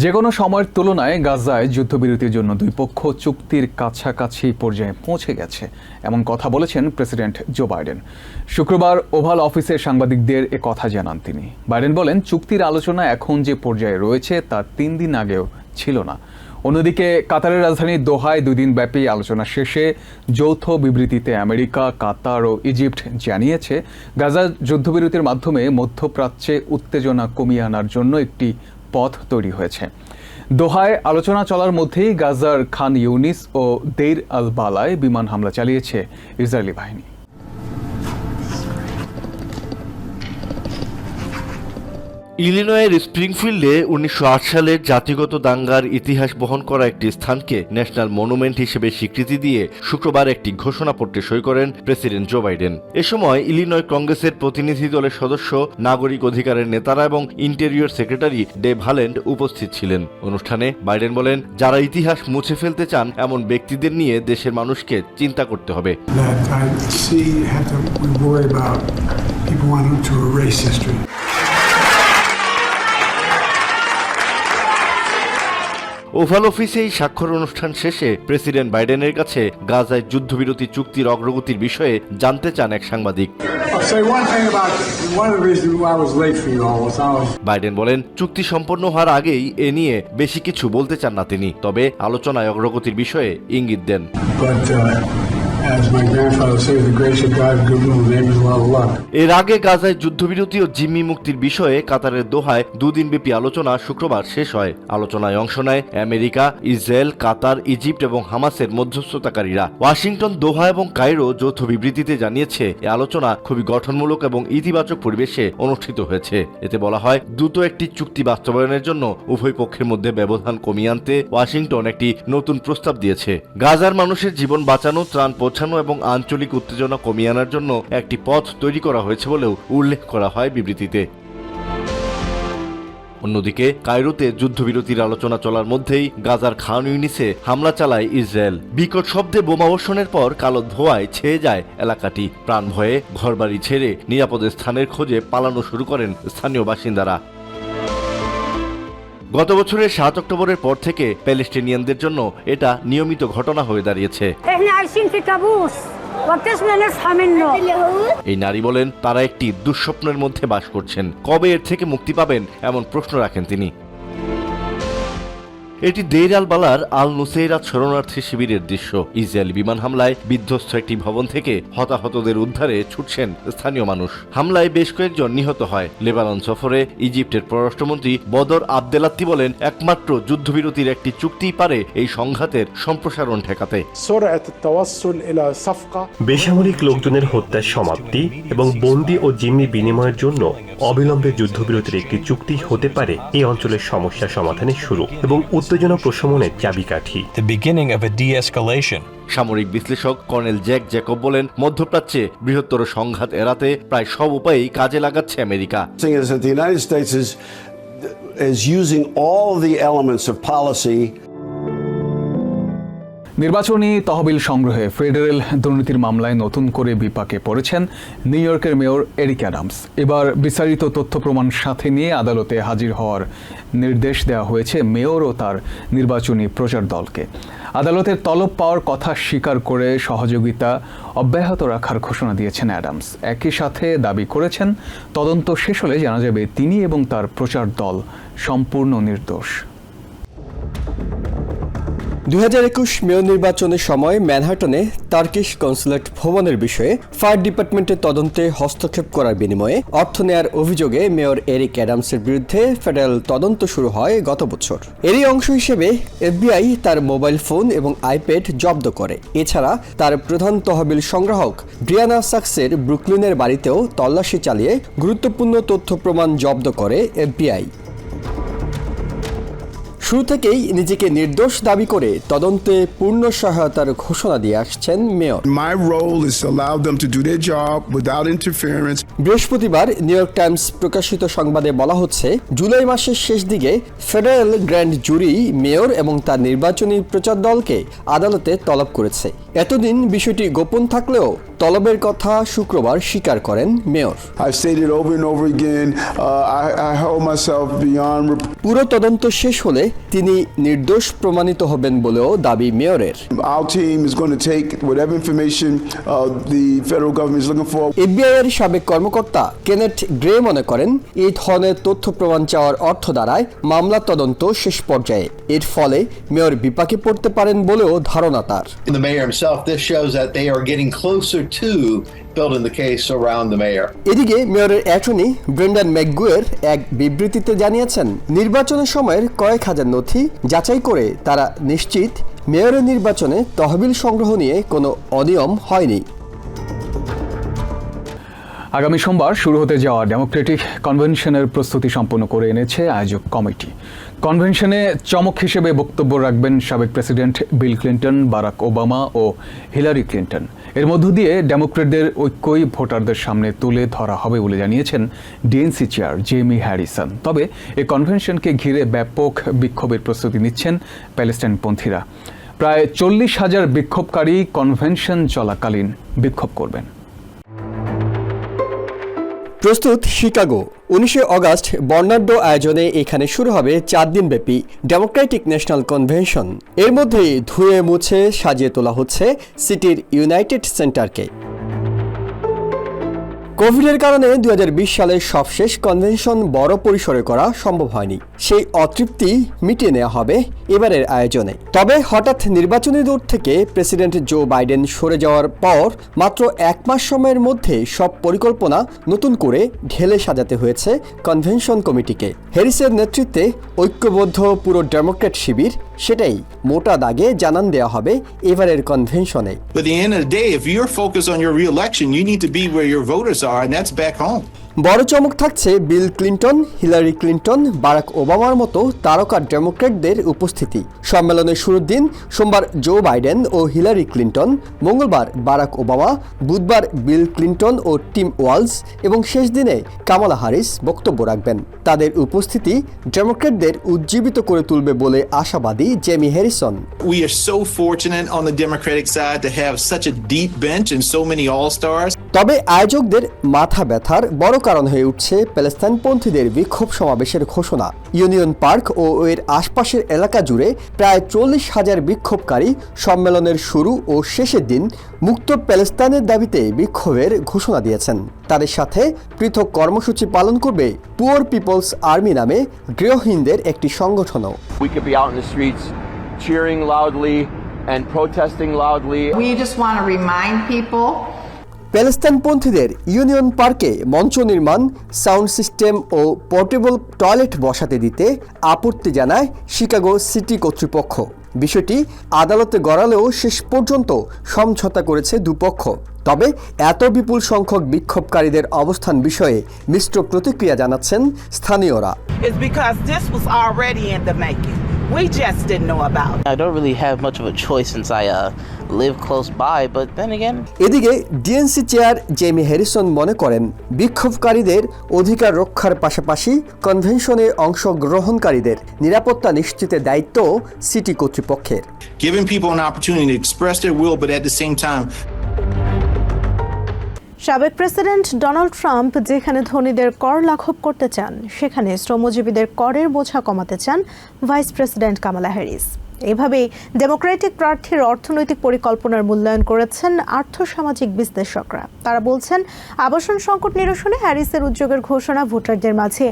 যে কোনো সময়ের তুলনায় গাজায় যুদ্ধবিরতির জন্য দুই পক্ষ চুক্তির কাছাকাছি পর্যায়ে পৌঁছে গেছে, এমন কথা বলেছেন প্রেসিডেন্ট জো বাইডেন। শুক্রবার ওভাল অফিসে সাংবাদিকদের এ কথা জানান তিনি। বাইডেন বলেন, চুক্তির আলোচনা এখন যে পর্যায়ে রয়েছে তা তিন দিন আগেও ছিল না। অন্যদিকে, কাতারের রাজধানী দোহায় দুই দিন ব্যাপী আলোচনা শেষে যৌথ বিবৃতিতে আমেরিকা, কাতার ও ইজিপ্ট জানিয়েছে, গাজা যুদ্ধবিরতির মাধ্যমে মধ্যপ্রাচ্যে উত্তেজনা কমিয়ে আনার জন্য একটি পথ তৈরি হয়েছে। দোহায় আলোচনা চলার মধ্যেই গাজার খান ইউনিস ও দেইর আল বালায় বিমান হামলা চালিয়েছে ইসরায়েলি বাহিনী। ইলিনয়ের স্প্রিংফিল্ডে উনিশশো আট সালের জাতিগত দাঙ্গার ইতিহাস বহন করা একটি স্থানকে ন্যাশনাল মনুমেন্ট হিসেবে স্বীকৃতি দিয়ে শুক্রবার একটি ঘোষণাপত্রে সই করেন প্রেসিডেন্ট জো বাইডেন। এ সময় ইলিনয় কংগ্রেসের প্রতিনিধি দলের সদস্য, নাগরিক অধিকারের নেতারা এবং ইন্টেরিয়র সেক্রেটারি ডেভ হালেন্ড উপস্থিত ছিলেন। অনুষ্ঠানে বাইডেন বলেন, যারা ইতিহাস মুছে ফেলতে চান, এমন ব্যক্তিদের নিয়ে দেশের মানুষকে চিন্তা করতে হবে। People wanting to erase history. Oval অফিসেই এই স্বাক্ষর অনুষ্ঠান শেষে প্রেসিডেন্ট বাইডেনের কাছে গাজায় যুদ্ধবিরতি চুক্তির অগ্রগতির বিষয়ে জানতে চান এক সাংবাদিক। বাইডেন বলেন চুক্তি সম্পন্ন হওয়ার আগেই এ নিয়ে বেশি কিছু বলতে চান না তিনি। তবে আলোচনায় অগ্রগতির বিষয়ে ইঙ্গিত দেন। এর আগে গাজায় যুদ্ধবিরতি ও জিম্মি মুক্তির বিষয়ে কাতারের দোহায় দুদিনব্যাপী আলোচনা শুক্রবার শেষ হয়। আলোচনায় অংশ নেয় আমেরিকা, ইসরায়েল, কাতার, ইজিপ্ট এবং হামাসের মধ্যস্থতাকারীরা। ওয়াশিংটন, দোহা এবং কায়রো যৌথ বিবৃতিতে জানিয়েছে, এ আলোচনা খুবই গঠনমূলক এবং ইতিবাচক পরিবেশে অনুষ্ঠিত হয়েছে। এতে বলা হয়, দ্রুত একটি চুক্তি বাস্তবায়নের জন্য উভয় পক্ষের মধ্যে ব্যবধান কমিয়ে আনতে ওয়াশিংটন একটি নতুন প্রস্তাব দিয়েছে। গাজার মানুষের জীবন বাঁচানো, ত্রাণ পৌঁছানো এবং আঞ্চলিক উত্তেজনা কমিয়ে আনার জন্য একটি পথ তৈরি করা হয়েছে বলেও উল্লেখ করা হয় বিবৃতিতে। অন্যদিকে, কায়রোতে যুদ্ধবিরতির আলোচনা চলার মধ্যেই গাজার খান ইউনিসে হামলা চালায় ইসরায়েল। বিকট শব্দে বোমাবর্ষণের পর কালো ধোঁয়ায় ছেয়ে যায় এলাকাটি। প্রাণ ভয়ে ঘরবাড়ি ছেড়ে নিরাপদ স্থানের খোঁজে পালানো শুরু করেন স্থানীয় বাসিন্দারা। গত বছরের সাত অক্টোবরের পর থেকে প্যালেস্টিনিয়ানদের জন্য এটা নিয়মিত ঘটনা হয়ে দাঁড়িয়েছে। এই নারী বলেন তারা একটি দুঃস্বপ্নের মধ্যে বাস করছেন। কবে এর থেকে মুক্তি পাবেন এমন প্রশ্ন রাখেন তিনি। এটি দেইর আল বালার আল নুসেইরাত শরণার্থী শিবিরের দৃশ্য। ইসরায়েলি বিমান হামলায় বিধ্বস্ত একটি ভবন থেকে হতাহতদের উদ্ধারে ছুটছেন স্থানীয় মানুষ। হামলায় বেশ কয়েকজন নিহত হয়। লেবানন সফরে ইজিপ্টের পররাষ্ট্রমন্ত্রী বদর আবদেলাত্তি বলেন একমাত্র যুদ্ধবিরতির একটি চুক্তি পারে এই সংঘাতের সম্প্রসারণ ঠেকাতে। বেসামরিক লোকজনের হত্যার সমাপ্তি এবং বন্দি ও জিম্মি বিনিময়ের জন্য অবিলম্বে যুদ্ধবিরতির একটি চুক্তি হতে পারে এই অঞ্চলের সমস্যা সমাধানের শুরু এবং উত্তর উত্তেজনা প্রশমনের চাবিকাঠি। The beginning of a de-escalation সামরিক বিশ্লেষক কর্নেল জ্যাক জ্যাকব বলেন মধ্যপ্রাচ্যে বৃহত্তর সংঘাত এড়াতে প্রায় সব উপায়েই কাজে লাগাচ্ছে America. United States is using all the elements of policy নির্বাচনী তহবিল সংগ্রহে ফেডারেল দুর্নীতির মামলায় নতুন করে বিপাকে পড়েছেন নিউ ইয়র্কের মেয়র এরিক অ্যাডামস। এবার বিস্তারিত তথ্য প্রমাণ সাথে নিয়ে আদালতে হাজির হওয়ার নির্দেশ দেওয়া হয়েছে মেয়র ও তার নির্বাচনী প্রচার দলকে। আদালতের তলব পাওয়ার কথা স্বীকার করে সহযোগিতা অব্যাহত রাখার ঘোষণা দিয়েছেন অ্যাডামস। একই সাথে দাবি করেছেন, তদন্ত শেষ হলে জানা যাবে তিনি এবং তার প্রচার দল সম্পূর্ণ নির্দোষ। দু হাজার একুশ মেয়র নির্বাচনের সময় ম্যানহাটনে তার্কিশ কনসুলেট ভবনের বিষয়ে ফায়ার ডিপার্টমেন্টের তদন্তে হস্তক্ষেপ করার বিনিময়ে অর্থ নেয়ার অভিযোগে মেয়র এরিক অ্যাডামসের বিরুদ্ধে ফেডারেল তদন্ত শুরু হয় গত বছর। এরই অংশ হিসেবে এফবিআই তার মোবাইল ফোন এবং আইপ্যাড জব্দ করে। এছাড়া তার প্রধান তহবিল সংগ্রাহক ব্রিয়ানা সাক্সের ব্রুকলিনের বাড়িতেও তল্লাশি চালিয়ে গুরুত্বপূর্ণ তথ্য প্রমাণ জব্দ করে এফবিআই। শুরু থেকেই নিজেকে নির্দোষ দাবি করে তদন্তে পূর্ণ সহায়তার ঘোষণা দিয়ে আসছেন mayor. My role is to allow them to do their job without interference. বৃহস্পতিবার নিউ ইয়র্ক টাইমস প্রকাশিত সংবাদে বলা হচ্ছে জুলাই মাসের শেষ দিকে ফেডারেল গ্র্যান্ড জুরি মেয়র এবং তার নির্বাচনী প্রচার দলকে আদালতে তলব করেছে। এতদিন বিষয়টি গোপন থাকলেও তলবের কথা শুক্রবার স্বীকার করেন মেয়র। Uh, পুরো তদন্ত শেষ হলে তিনি নির্দোষ প্রমাণিত হবেন বলেও দাবি মেয়রের। Our team is going to take whatever information uh, the federal government is looking for. FBI এর সাবেক কর্মকর্তা কেনেট গ্রে মনে করেন এই ধরনের তথ্য প্রমাণ চাওয়ার অর্থ দ্বারায় মামলা তদন্ত শেষ পর্যায়ে। এর ফলে মেয়র বিপাকে পড়তে পারেন বলেও ধারণা তার। Building the case around the mayor. এদিকে মেয়রের অ্যাটর্নি ব্রেন্ডান ম্যাকগুয়ের এক বিবৃতিতে জানিয়েছেন নির্বাচনের সময়ের কয়েক হাজার নথি যাচাই করে তারা নিশ্চিত মেয়রের নির্বাচনে তহবিল সংগ্রহ নিয়ে কোনো অনিয়ম হয়নি। আগামী সোমবার শুরু হতে যাওয়া ডেমোক্রেটিক কনভেনশনের প্রস্তুতি সম্পন্ন করে এনেছে আয়োজক কমিটি। কনভেনশনে চমক হিসেবে বক্তব্য রাখবেন সাবেক president Bill Clinton Barack Obama ও হিলারি ক্লিন্টন। এর মধ্য দিয়ে ডেমোক্রেটদের ঐক্যই ভোটারদের সামনে তুলে ধরা হবে বলে জানিয়েছেন ডিএনসি চেয়ার জেমি হ্যারিসন। তবে এ কনভেনশনকে ঘিরে ব্যাপক বিক্ষোভের প্রস্তুতি নিচ্ছেন প্যালেস্টাইনপন্থীরা। প্রায় চল্লিশ হাজার বিক্ষোভকারী কনভেনশন চলাকালীন বিক্ষোভ করবেন। প্রস্তুত শিকাগো। উনিশে অগাস্ট বর্ণাঢ্য আয়োজনে এখানে শুরু হবে চার দিনব্যাপী ডেমোক্রেটিক ন্যাশনাল কনভেনশন। এর মধ্যেই ধুয়ে মুছে, সাজিয়ে তোলা হচ্ছে সিটির ইউনাইটেড সেন্টারকে। কোভিডের কারণে দুই সালের সবশেষ কনভেনশন বড় পরিসরে করা সম্ভব হয়নি। সেই অতৃপ্তি মিটিয়ে নেওয়া হবে এবারের আয়োজনে। তবে হঠাৎ নির্বাচনী দৌড় থেকে প্রেসিডেন্ট জো বাইডেন সরে যাওয়ার পর মাত্র এক মাস সময়ের মধ্যে সব পরিকল্পনা নতুন করে ঢেলে সাজাতে হয়েছে কনভেনশন কমিটিকে। হ্যারিসের নেতৃত্বে ঐক্যবদ্ধ পুরো ডেমোক্রেট শিবির, সেটাই মোটা দাগে জানান দেওয়া হবে এবারের কনভেনশনে। Are, and that's back home. বড় চমক থাকছে Bill Clinton Hillary Clinton Barack ওবামার মতো তারকা ডেমোক্র্যাটদের উপস্থিতি। সম্মেলনের শুরুর দিন সোমবার জো বাইডেন ও হিলারি ক্লিন্টন মঙ্গলবার বারাক ওবামা বুধবার বিল ক্লিন্টন ও টিম ওয়ালস এবং শেষ দিনে কামালা হারিস বক্তব্য রাখবেন। তাদের উপস্থিতি ডেমোক্র্যাটদের উজ্জীবিত করে তুলবে বলে আশাবাদী Jamie Harrison. We are so fortunate on the Democratic side to have such a deep bench and so many all stars. তবে আয়োজকদের মাথা ব্যথার বড় কারণ হয়ে উঠছে প্যালেস্তাইনপন্থীদের বিক্ষোভ সমাবেশের ঘোষণা। ইউনিয়ন পার্ক ও এর আশপাশের এলাকা জুড়ে প্রায় চল্লিশ হাজার বিক্ষোভকারী সম্মেলনের শুরু ও শেষের দিন মুক্ত প্যালেস্তাইনের দাবিতে বিক্ষোভের ঘোষণা দিয়েছেন। তাদের সাথে পৃথক কর্মসূচি পালন করবে পুয়ার পিপলস আর্মি নামে গৃহহীনদের একটি সংগঠনও। And protesting loudly. We just want to remind people প্যালেস্তাইনপন্থীদের ইউনিয়ন পার্কে মঞ্চ নির্মাণ, সাউন্ড সিস্টেম ও পোর্টেবল টয়লেট বসাতে দিতে আপত্তি জানায় শিকাগো সিটি কর্তৃপক্ষ। বিষয়টি আদালতে গড়ালেও শেষ পর্যন্ত সমঝোতা করেছে দুপক্ষ। তবে এত বিপুল সংখ্যক বিক্ষোভকারীদের অবস্থান বিষয়ে মিশ্র প্রতিক্রিয়া জানাচ্ছেন স্থানীয়রা। We just didn't know about. I don't really have much of a choice since I uh, live close by, but then again, এদিকে ডিএনসি চেয়ার জেমি হ্যারিসন মনে করেন বিক্ষোভকারীদের অধিকার রক্ষার পাশাপাশি কনভেনশনে অংশগ্রহণকারীদের নিরাপত্তা নিশ্চিতের দায়িত্ব সিটি কর্তৃপক্ষের Giving people an opportunity to express their will, but at the same time, সাবেক প্রেসিডেন্ট ডোনাল্ড ট্রাম্প যেখানে ধনীদের কর লাঘব করতে চান, সেখানে শ্রমজীবীদের করের বোঝা কমাতে চান ভাইস প্রেসিডেন্ট কামালা হ্যারিস। এভাবেই ডেমোক্রেটিক প্রার্থীর অর্থনৈতিক পরিকল্পনার মূল্যায়ন করেছেন আর্থসামাজিক বিশ্লেষকরা। তারা বলছেন, আবাসন সংকট নিরসনে হ্যারিসের উদ্যোগের ঘোষণা ভোটারদের মাঝে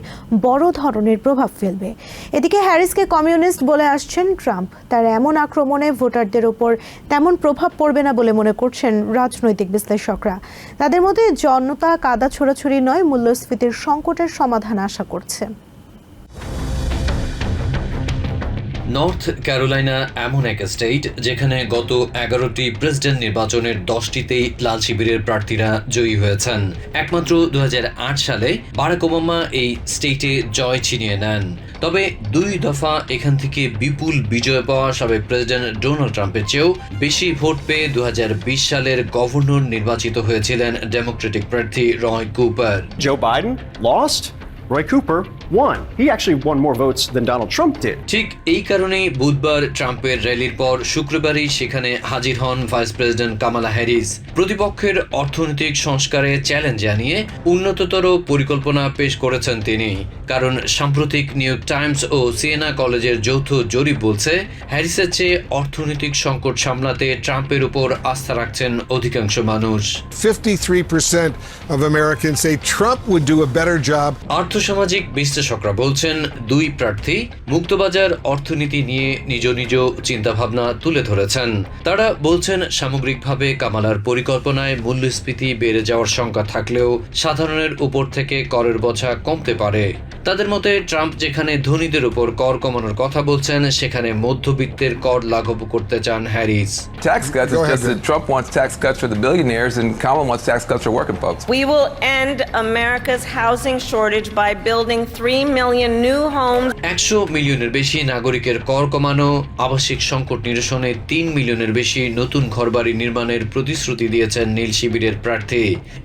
বড় ধরনের প্রভাব ফেলবে। এদিকে হ্যারিসকে কমিউনিস্ট বলে আসছেন ট্রাম্প। তার এমন আক্রমণে ভোটারদের ওপর তেমন প্রভাব পড়বে না বলে মনে করছেন রাজনৈতিক বিশ্লেষকরা। তাদের মধ্যে জনতা কাদা ছোড়াছুড়ি নয়, মূল্যস্ফীতির সংকটের সমাধান আশা করছে। নর্থ ক্যারোলাইনা এমন এক স্টেট যেখানে গত এগারোটি প্রেসিডেন্ট নির্বাচনের দশটিতেই লাল শিবিরের প্রার্থীরা জয়ী হয়েছেন। একমাত্র দুহাজার আট সালে বারাক ওবামা এই স্টেটে জয় ছিনিয়ে নেন। তবে দুই দফা এখান থেকে বিপুল বিজয় পাওয়া সাবেক প্রেসিডেন্ট ডোনাল্ড ট্রাম্পের চেয়েও বেশি ভোট পেয়ে দু হাজার বিশ সালের গভর্নর নির্বাচিত হয়েছিলেন ডেমোক্রেটিক প্রার্থী Roy Cooper. Joe Biden lost. Won. He actually won more votes than Donald Trump did. ঠিক এই কারণেই বুধবার ট্রাম্পের র্যালির পর শুক্রবারই সেখানে হাজির হন ভাইস প্রেসিডেন্ট কামালা হ্যারিস প্রতিপক্ষের অর্থনৈতিক সংস্কারে চ্যালেঞ্জ জানিয়ে উন্নততর পরিকল্পনা পেশ করেছেন তিনি কারণ সাম্প্রতিক নিউ ইয়র্ক টাইমস ও সিএনা কলেজের যৌথ জরিপ বলছে হ্যারিসের চেয়ে অর্থনৈতিক সংকট সামলাতে ট্রাম্পের উপর আস্থা রাখছেন অধিকাংশ মানুষ 53% of Americans say Trump would do a better job. আর্থসামাজিক বিশ্লেষকরা বলছেন, দুই প্রার্থী মুক্তবাজার অর্থনীতি নিয়ে নিজ নিজ চিন্তাভাবনা তুলে ধরেছেন। তারা বলছেন, সামগ্রিকভাবে কামালার পরিকল্পনায় মূল্যস্ফীতি বেড়ে যাওয়ার শঙ্কা থাকলেও সাধারণের উপর থেকে করের বছা কমতে পারে। তাদের মতে ট্রাম্প যেখানে ধনীদের উপর কর কমানোর কথা বলছেন সেখানে মধ্যবিত্তের কর লাঘব করতে চান Harris Tax cuts, it's just that Trump wants tax cuts for the billionaires and Kamala wants tax cuts for working folks. We will end America's housing shortage by building 3 million new homes. একশো মিলিয়নের বেশি নাগরিকের কর কমানো আবাসিক সংকট নিরসনে তিন মিলিয়নের বেশি নতুন ঘরবাড়ি নির্মাণের প্রতিশ্রুতি দিয়েছেন নীল শিবিরের প্রার্থী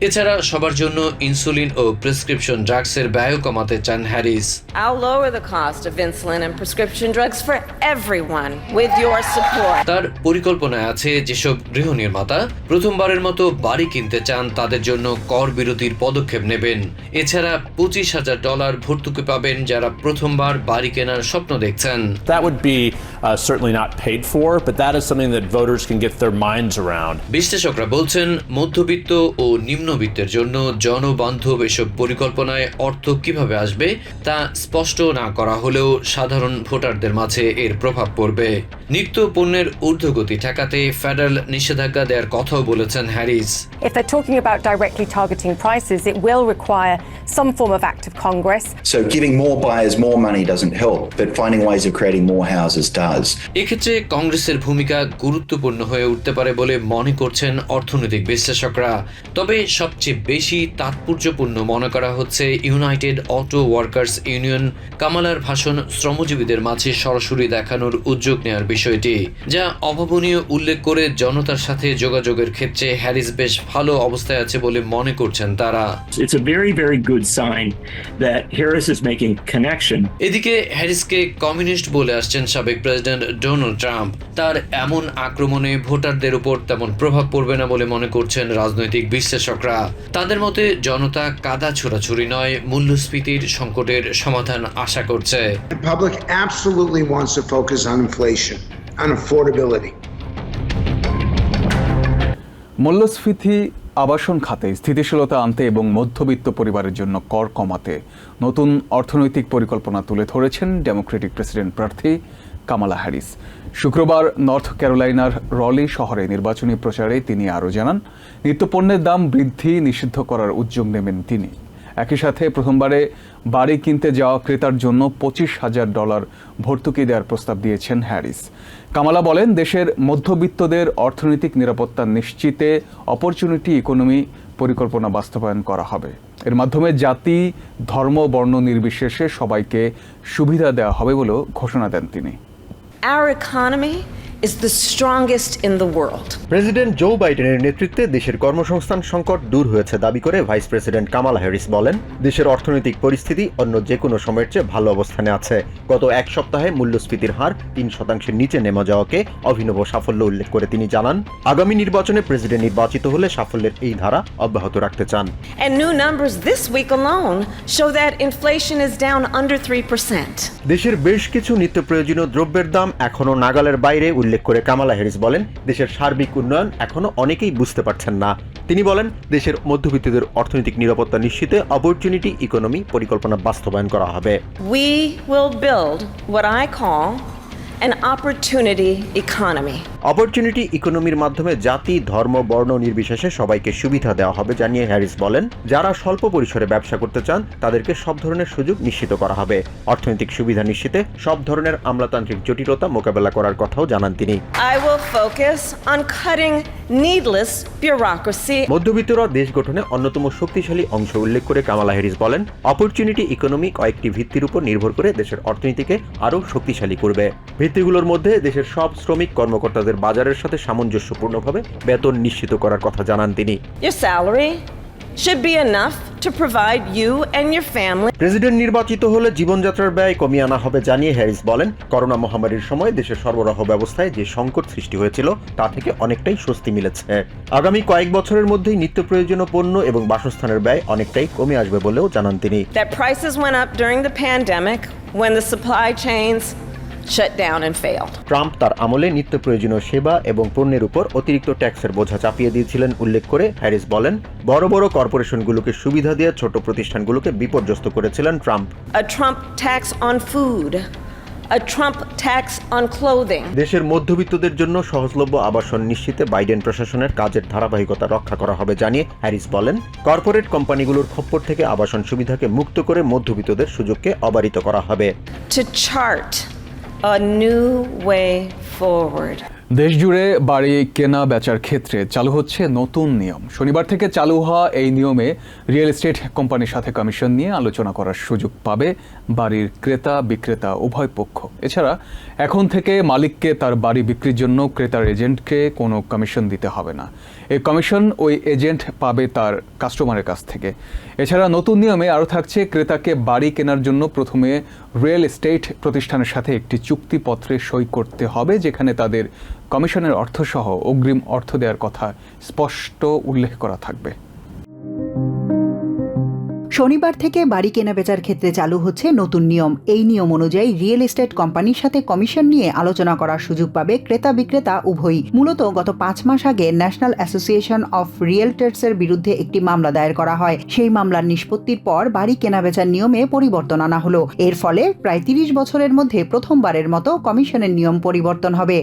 এছাড়া সবার জন্য ইনসুলিন ও প্রেসক্রিপশন ড্রাগসের ব্যয় কমাতে চান Harris I'll lower the cost of insulin and prescription drugs for everyone with your support. তার পরিকল্পনায় আছে যেসব গৃহ নির্মাতা প্রথমবারের মতো বাড়ি কিনতে চান তাদের জন্য কর বিরতির পদক্ষেপ নেবেন এছাড়া পঁচিশ হাজার ডলার ভর্তুকি পাবেন যারা প্রথমবার বাড়ি কেনার স্বপ্ন দেখছেন That would be uh, certainly not paid for, but that is something that voters can get their minds around. বিশ্লেষকরা বলছেন মধ্যবিত্ত ও নিম্নবিত্তের জন্য জনবান্ধব এসব পরিকল্পনায় অর্থ কীভাবে আসবে তা স্পষ্ট না করা হলেও সাধারণ ভোটারদের মাঝে এর প্রভাব পড়বে নিত্য পণ্যের ঊর্ধ্বগতি ঠেকাতে ফেডারেল নিষেধাজ্ঞা দেওয়ার কথাও বলেছেন Harris If they're talking about directly targeting prices, it will require some form of act of Congress. So giving more buyers more money doesn't help, but finding ways of creating more houses does. এক্ষেত্রে কংগ্রেসের ভূমিকা গুরুত্বপূর্ণ হয়ে উঠতে পারে বলে মনে করছেন অর্থনৈতিক বিশ্লেষকরা তবে সবচেয়ে বেশি তাৎপর্যপূর্ণ মনে করা হচ্ছে ইউনাইটেড অটো ওয়ার্কার্স ইউনিয়ন কামালার ভাষণ শ্রমজীবীদের মাঝে সরাসরি দেখানোর উদ্যোগ নেওয়ার বিষয়টি যা অভাবনীয় উল্লেখ করে জনতার সাথে যোগাযোগের ক্ষেত্রে হ্যারিস বেশ ভালো অবস্থায় আছে বলে মনে করছেন তারা. এদিকে হ্যারিসকে কমিউনিস্ট বলে আসছেন সাবেক প্রেসিডেন্ট ডোনাল্ড ট্রাম্প। তার এমন আক্রমণে ভোটারদের উপর তেমন প্রভাব পড়বে না বলে মনে করছেন রাজনৈতিক বিশ্লেষকরা। তাদের মতে জনতা কাদা ছোড়াছুরি নয় মূল্যস্ফীতির সংকটের সমাধান আশা করছে। The public absolutely wants to focus on inflation, on affordability. মূল্যস্ফীতি আবাসন খাতে স্থিতিশীলতা আনতে এবং মধ্যবিত্ত পরিবারের জন্য কর কমাতে নতুন অর্থনৈতিক পরিকল্পনা তুলে ধরেছেন ডেমোক্রেটিক প্রেসিডেন্ট প্রার্থী কামালা হ্যারিস। শুক্রবার নর্থ ক্যারোলাইনার রলি শহরে নির্বাচনী প্রচারে তিনি আরও জানান নিত্যপণ্যের দাম বৃদ্ধি নিষিদ্ধ করার উদ্যোগ নেবেন তিনি। একই সাথে প্রথমবারে বাড়ি কিনতে যাওয়া ক্রেতার জন্য পঁচিশ হাজার ডলার ভর্তুকি দেওয়ার প্রস্তাব দিয়েছেন হ্যারিস। কামালা বলেন, দেশের মধ্যবিত্তদের অর্থনৈতিক নিরাপত্তা নিশ্চিতে অপরচুনিটি ইকোনমি পরিকল্পনা বাস্তবায়ন করা হবে। এর মাধ্যমে জাতি, ধর্ম, বর্ণ নির্বিশেষে সবাইকে সুবিধা দেওয়া হবে বলেও ঘোষণা দেন তিনি। Our economy is the strongest in the world. President Joe বাইডেনের নেতৃত্বে দেশের কর্মসংস্থান সংকট দূর হয়েছে দাবি করে ভাইস প্রেসিডেন্ট কামালা হ্যারিস বলেন দেশের অর্থনৈতিক পরিস্থিতি অন্য যে কোনো সময়ের চেয়ে ভালো অবস্থানে আছে গত এক সপ্তাহে মূল্যস্ফীতির হার তিন শতাংশের নিচে নেমে যাওয়াকে অভিনব সাফল্য উল্লেখ করে তিনি জানান আগামী নির্বাচনে প্রেসিডেন্ট নির্বাচিত হলে সাফল্যের এই ধারা অব্যাহত রাখতে চান And new numbers this week alone show that inflation is down under 3%. দেশের বেশ কিছু নিত্য প্রয়োজনীয় দ্রব্যের দাম এখনও নাগালের বাইরে উল্লেখ করে কামালা হ্যারিস বলেন, দেশের সার্বিক উন্নয়ন এখনও অনেকেই বুঝতে পারছেন না। তিনি বলেন, দেশের মধ্যবিত্তদের অর্থনৈতিক নিরাপত্তা নিশ্চিতে অপরচুনিটি ইকোনমি পরিকল্পনা বাস্তবায়ন করা হবে। An opportunity economy. অপরচুনিটি ইকোনমির মাধ্যমে জাতি ধর্ম বর্ণ নির্বিশেষে সবাইকে সুবিধা দেওয়া হবে জানিয়ে হ্যারিস বলেন যারা স্বল্প পরিসরে ব্যবসা করতে চান তাদেরকে সব ধরনের সুযোগ নিশ্চিত করা হবে অর্থনৈতিক সুবিধা নিশ্চিতে সব ধরনের আমলাতান্ত্রিক জটিলতা মোকাবেলা করার কথাও জানান তিনি I will focus on cutting needless bureaucracy. মধ্যবিত্তরা দেশ গঠনে অন্যতম শক্তিশালী অংশ উল্লেখ করে কামালা হ্যারিস বলেন অপরচুনিটি ইকোনমি কয়েকটি ভিত্তির উপর নির্ভর করে দেশের অর্থনীতিকে আরও শক্তিশালী করবে ভিত্তিগুলোর মধ্যে দেশের সব শ্রমিক কর্মকর্তাদের বাজারের সাথে সামঞ্জস্যপূর্ণভাবে বেতন নিশ্চিত করার কথা জানান তিনি। Should be enough to provide you and your family. President নির্বাচিত হলে জীবনযাত্রার ব্যয় কমিয়ে আনা হবে জানিয়ে হ্যারিস বলেন করোনা মহামারীর সময় দেশের সরবরাহ ব্যবস্থায় যে সংকট সৃষ্টি হয়েছিল তা থেকে অনেকটাই স্বস্তি মিলেছে। আগামী কয়েক বছরের মধ্যেই নিত্য প্রয়োজনীয় পণ্য এবং বাসস্থানের ব্যয় অনেকটাই কমে আসবে বলেও জানান তিনি। That prices went up during the pandemic when the supply chains shut down and failed. Trump তার আমলে নিত্য প্রয়োজনীয় সেবা এবং পণ্যের উপর অতিরিক্ত ট্যাক্সের বোঝা চাপিয়ে দিয়েছিলেন উল্লেখ করে হ্যারিস বলেন বড় বড় কর্পোরেশনগুলোকে সুবিধা দিয়ে ছোট প্রতিষ্ঠানগুলোকে বিপর্যস্ত করেছিলেন Trump A Trump tax on food, a Trump tax on clothing. দেশের মধ্যবিত্তদের জন্য সহজলভ্য আবাসন নিশ্চিতে বাইডেন প্রশাসনের কাজের ধারাবাহিকতা রক্ষা করা হবে জানিয়ে হ্যারিস বলেন কর্পোরেট কোম্পানিগুলোর খপ্পর থেকে আবাসন সুবিধাকে মুক্ত করে মধ্যবিত্তদের সুযোগকে অবারিত করা হবে to chart a new way forward. দেশজুড়ে বাড়ি কেনা বেচার ক্ষেত্রে চালু হচ্ছে নতুন নিয়ম। শনিবার থেকে চালু হওয়া এই নিয়মে রিয়েল এস্টেট কোম্পানির সাথে কমিশন নিয়ে আলোচনা করার সুযোগ পাবে বাড়ির ক্রেতা বিক্রেতা উভয় পক্ষ। এছাড়া এখন থেকে মালিককে তার বাড়ি বিক্রির জন্য ক্রেতার এজেন্টকে কোনো কমিশন দিতে হবে না। এই কমিশন ওই এজেন্ট পাবে তার কাস্টমারের কাছ থেকে। এছাড়া নতুন নিয়মে আরও থাকছে ক্রেতাকে বাড়ি কেনার জন্য প্রথমে রিয়েল এস্টেট প্রতিষ্ঠানের সাথে একটি চুক্তিপত্রে সই করতে হবে, যেখানে তাদের কমিশনের অর্থসহ অগ্রিম অর্থ দেওয়ার কথা স্পষ্ট উল্লেখ করা থাকবে। শনিবার থেকে বাড়ি কেনাবেচার ক্ষেত্রে চালু হচ্ছে নতুন নিয়ম। এই নিয়ম অনুযায়ী রিয়েল এস্টেট কোম্পানির সাথে কমিশন নিয়ে আলোচনা করার সুযোগ পাবে ক্রেতা বিক্রেতা উভয়ই। মূলত গত পাঁচ মাস আগে ন্যাশনাল অ্যাসোসিয়েশন অফ রিয়েলটার্সের বিরুদ্ধে একটি মামলা দায়ের করা হয়। সেই মামলার নিষ্পত্তির পর বাড়ি কেনাবেচার নিয়মে পরিবর্তন আনা হলো। এর ফলে প্রায় তিরিশ বছরের মধ্যে প্রথমবারের মতো কমিশনের নিয়ম পরিবর্তন হবে।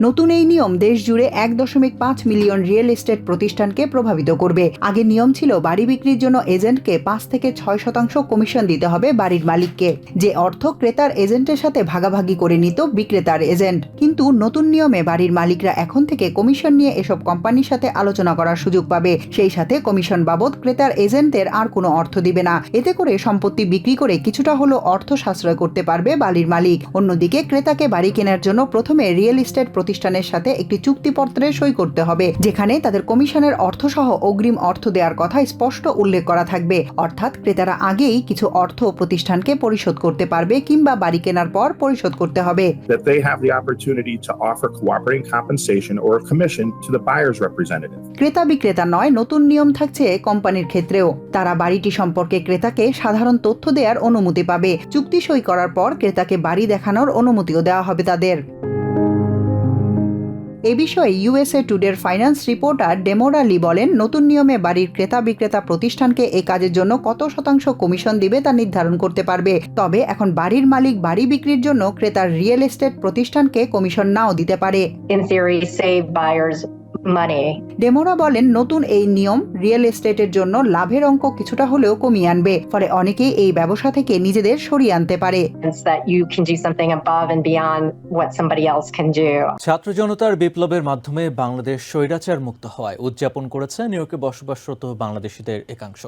নতুন এই নিয়ম দেশ জুড়ে এক দশমিক পাঁচ মিলিয়ন রিয়েল এস্টেট প্রতিষ্ঠানকে প্রভাবিত করবে। আগে নিয়ম ছিল বাড়ি বিক্রির জন্য এজেন্টকে পাঁচ থেকে ছয় শতাংশ কমিশন দিতে হবে বাড়ির মালিককে, যে অর্থ ক্রেতার এজেন্টের সাথে ভাগাভাগি করে নিত বিক্রেতার এজেন্ট। কিন্তু নতুন নিয়মে বাড়ির মালিকরা এখন থেকে কমিশন নিয়ে এসব কোম্পানির সাথে আলোচনা করার সুযোগ পাবে। সেই সাথে কমিশন বাবদ ক্রেতার এজেন্টদের আর কোনো অর্থ দিবে না। এতে করে সম্পত্তি বিক্রি করে কিছুটা হলো অর্থ সাশ্রয় করতে পারবে বাড়ির মালিক। অন্যদিকে ক্রেতাকে বাড়ি কেনার জন্য প্রথমে রিয়েল এস্টেট প্রতিষ্ঠানের সাথে একটি চুক্তিপত্রে সই করতে হবে যেখানে তাদের কমিশনের অর্থসহ অগ্রিম অর্থ দেওয়ার কথা স্পষ্ট উল্লেখ করা থাকবে। অর্থাৎ ক্রেতারা আগেই কিছু অর্থ প্রতিষ্ঠানকে পরিশোধ করতে পারবে কিংবা বাড়ি কেনার পর পরিশোধ করতে হবে. ক্রেতা বিক্রেতা নয় নতুন নিয়ম থাকছে কোম্পানির ক্ষেত্রেও। তারা বাড়িটি সম্পর্কে ক্রেতাকে সাধারণ তথ্য দেওয়ার অনুমতি পাবে। চুক্তি সই করার পর ক্রেতাকে বাড়ি দেখানোর অনুমতিও দেওয়া হবে তাদের। এ বিষয়ে ইউএসএ টুডের ফাইন্যান্স রিপোর্টার ডেমোরা লি বলেন, নতুন নিয়মে বাড়ির ক্রেতা বিক্রেতা প্রতিষ্ঠানকে এ কাজের জন্য কত শতাংশ কমিশন দিবে তা নির্ধারণ করতে পারবে। তবে এখন বাড়ির মালিক বাড়ি বিক্রির জন্য ক্রেতার রিয়েল এস্টেট প্রতিষ্ঠানকে কমিশন নাও দিতে পারে। Money. ডেমোরা বলেন নতুন এই নিয়ম রিয়েল এস্টেটের জন্য লাভের অঙ্ক কিছুটা হলেও কমিয়ে আনবে ফলে অনেকেই এই ব্যবসা থেকে নিজেদের সরিয়ে আনতে পারে that you can do something above and beyond what somebody else can do. ছাত্র জনতার বিপ্লবের মাধ্যমে বাংলাদেশ স্বৈরাচার মুক্ত হওয়ায় উদযাপন করেছে নিউ ইয়র্কে বসবাসরত বাংলাদেশিদের একাংশ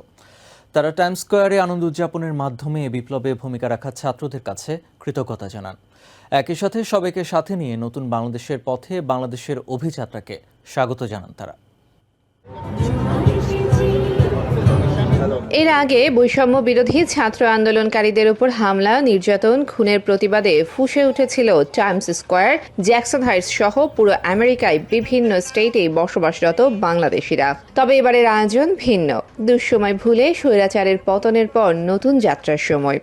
তারা টাইম স্কোয়ারে আনন্দ উদযাপনের মাধ্যমে বিপ্লবে ভূমিকা রাখা ছাত্রদের কাছে কৃতজ্ঞতা জানান। একই সাথে সবাইকে সাথে নিয়ে নতুন বাংলাদেশের পথে বাংলাদেশের অভিযাত্রাকে স্বাগত জানান তারা। এর আগে বৈষম্য বিরোধী ছাত্র আন্দোলনকারীদের উপর হামলা, নির্যাতন, খুনের প্রতিবাদে ফুসে উঠেছিল টাইমস স্কোয়ার, জ্যাকসন হাইটস সহ পুরো আমেরিকায় বিভিন্ন স্টেটে বসবাসরত বাংলাদেশিরা। তবে এবারের আয়োজন ভিন্ন। দুঃসময় ভুলে স্বৈরাচারের পতনের পর নতুন যাত্রার সময়।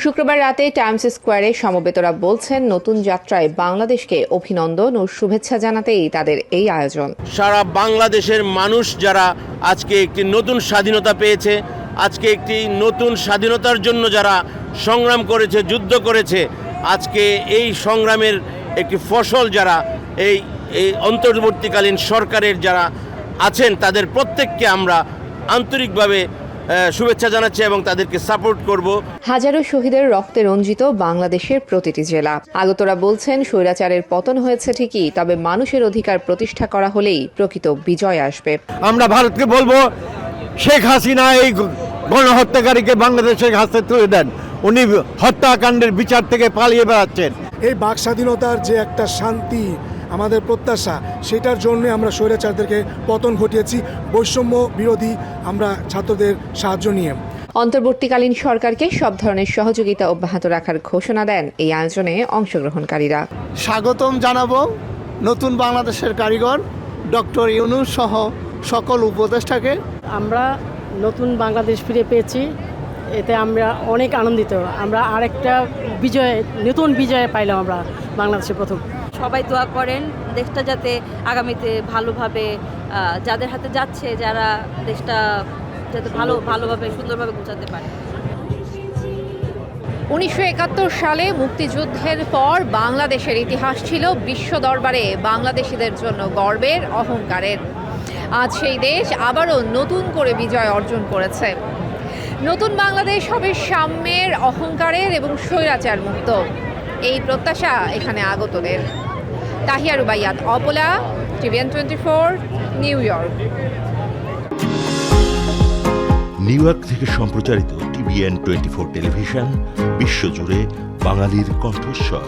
শুক্রবার রাতে টাইমস স্কোয়ারে সমবেতরা বলছেন নতুন যাত্রায় বাংলাদেশকে অভিনন্দন ও শুভেচ্ছা জানাতেই তাদের এই আয়োজন। সারা বাংলাদেশের মানুষ যারা আজকে একটি নতুন স্বাধীনতা পেয়েছে আজকে একটি নতুন স্বাধীনতার জন্য যারা সংগ্রাম করেছে যুদ্ধ করেছে আজকে এই সংগ্রামের একটি ফসল যারা এই এই অন্তর্বর্তীকালীন সরকারের যারা আছেন তাদের প্রত্যেককে আমরা আন্তরিকভাবে শুভেচ্ছা জানাচ্ছি এবং তাদেরকে সাপোর্ট করব। হাজারো শহীদের রক্তে রঞ্জিত বাংলাদেশের প্রতিটি জেলা। আগতরা বলছেন স্বৈরাচারের পতন হয়েছে ঠিকই তবে মানুষের অধিকার প্রতিষ্ঠা করা হলেই প্রকৃত বিজয় আসবে। আমরা ভারতকে বলব শেখ হাসিনা এই গণহত্যাকারীকে বাংলাদেশের হাতে তুলে দেন। উনি হত্যাকাণ্ডের বিচার থেকে পালিয়ে বেড়াচ্ছেন। এই বাক স্বাধীনতার যে একটা শান্তি আমাদের প্রত্যাশা সেটার জন্য আমরা স্বৈরাচারদেরকে পতন ঘটিয়েছি বৈষম্য বিরোধী আমরা ছাত্রদের সাহায্য নিয়ে। অন্তর্বর্তীকালীন সরকারকে সব ধরনের সহযোগিতা অব্যাহত রাখার ঘোষণা দেন এই আয়োজনে অংশগ্রহণকারীরা। স্বাগতম জানাব নতুন বাংলাদেশের কারিগর ডক্টর ইউনুস সহ সকল উপদেষ্টাকে। আমরা নতুন বাংলাদেশ ফিরে পেয়েছি এতে আমরা অনেক আনন্দিত। আমরা আরেকটা বিজয় নতুন বিজয় পাইলাম আমরা বাংলাদেশে প্রথম। সবাই দোয়া করেন দেশটা যাতে আগামীতে ভালোভাবে যাদের হাতে যাচ্ছে যারা দেশটা যাতে ভালো, ভালোভাবে, সুন্দরভাবে গোছাতে পারে। উনিশশো একাত্তর সালে মুক্তিযুদ্ধের পর বাংলাদেশের ইতিহাস ছিল বিশ্ব দরবারে বাংলাদেশিদের জন্য গর্বের, অহংকারের। আজ সেই দেশ আবারও নতুন করে বিজয় অর্জন করেছে। নতুন বাংলাদেশ হবে সাম্যের, অহংকারের এবং স্বৈরাচার মুক্ত এই প্রত্যাশা এখানে আগতদের। Tahiya Rubaiyat, Apala, TVN twenty four New York. New York থেকে সম্প্রচারিত টিভিএন টোয়েন্টি ফোর টেলিভিশন, বিশ্বজুড়ে বাঙালির কণ্ঠস্বর।